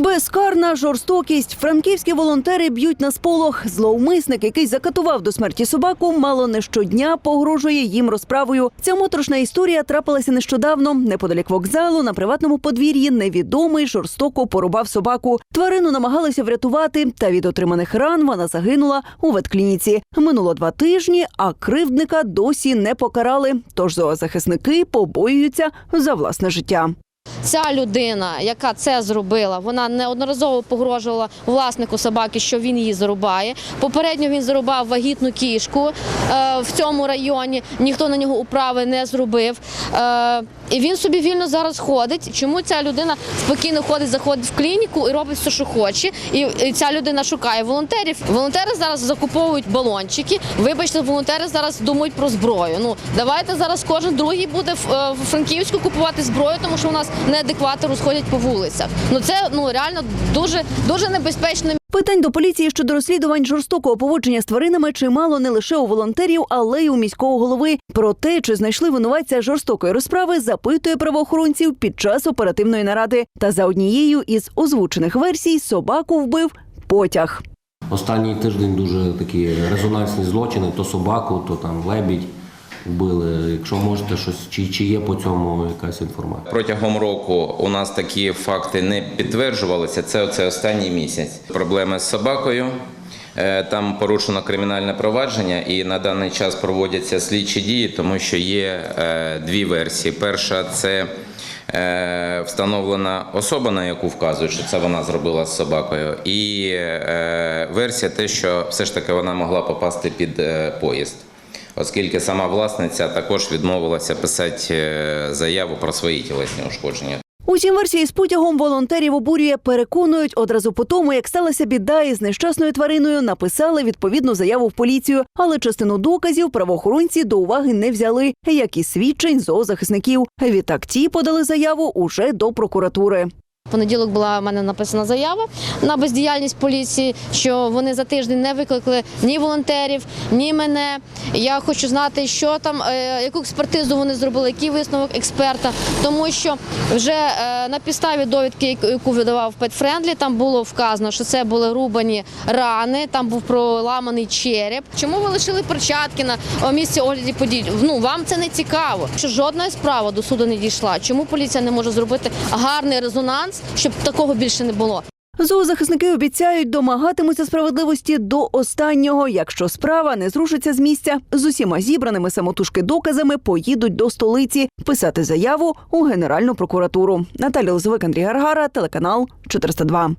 Безкарна жорстокість. Франківські волонтери б'ють на сполох. Зловмисник, який закатував до смерті собаку, мало не щодня погрожує їм розправою. Ця моторошна історія трапилася нещодавно. Неподалік вокзалу на приватному подвір'ї невідомий жорстоко порубав собаку. Тварину намагалися врятувати, та від отриманих ран вона загинула у ветклініці. Минуло два тижні, а кривдника досі не покарали. Тож зоозахисники побоюються за власне життя. Ця людина, яка це зробила, вона неодноразово погрожувала власнику собаки, що він її зарубає. Попередньо він зарубав вагітну кішку е, в цьому районі. Ніхто на нього управи не зробив. Е, і він собі вільно зараз ходить. Чому ця людина спокійно ходить, заходить в клініку і робить все, що хоче. І, ця людина шукає волонтерів. Волонтери зараз закуповують балончики. Вибачте, волонтери зараз думають про зброю. Ну давайте зараз кожен другий буде е, в Франківську купувати зброю, тому що у нас неадеквати розходять по вулицях. Ну це ну реально дуже дуже небезпечно. Питань до поліції щодо розслідувань жорстокого поводження з тваринами чимало не лише у волонтерів, але й у міського голови. Про те, чи знайшли винуватця жорстокої розправи, запитує правоохоронців під час оперативної наради. Та за однією із озвучених версій собаку вбив потяг. Останній тиждень дуже такі резонансні злочини: то собаку, то там лебідь вбили. Якщо можете щось, чи, чи є по цьому якась інформація? Протягом року у нас такі факти не підтверджувалися. Це оце останній місяць. Проблеми з собакою. Е, Там порушено кримінальне провадження, і на даний час проводяться слідчі дії, тому що є е, дві версії. Перша це е, встановлена особа, на яку вказують, що це вона зробила з собакою, і версія те, що все ж таки вона могла попасти під поїзд. Оскільки сама власниця також відмовилася писати е, заяву про свої тілесні ушкодження. Усім версії з потягом волонтерів обурює, переконують одразу по тому, як сталася біда із нещасною твариною, написали відповідну заяву в поліцію, але частину доказів правоохоронці до уваги не взяли, як і свідчень зоозахисників. Відтак ті подали заяву уже до прокуратури. Понеділок була в мене написана заява на бездіяльність поліції, що вони за тиждень не викликали ні волонтерів, ні мене. Я хочу знати, що там, е, яку експертизу вони зробили, який висновок експерта, тому що вже е, на підставі довідки, яку видавав Петфрендлі, там було вказано, що це були рубані рани, там був проламаний череп. Чому ви лишили перчатки на місці огляді подій? Ну вам це не цікаво. Що жодна справа до суду не дійшла. Чому поліція не може зробити гарний резонанс, щоб такого більше не було? Зоозахисники обіцяють домагатимуться справедливості до останнього. Якщо справа не зрушиться з місця, з усіма зібраними самотужки доказами поїдуть до столиці писати заяву у Генеральну прокуратуру. Наталя Лозовик, Андрій Гаргара, телеканал 402.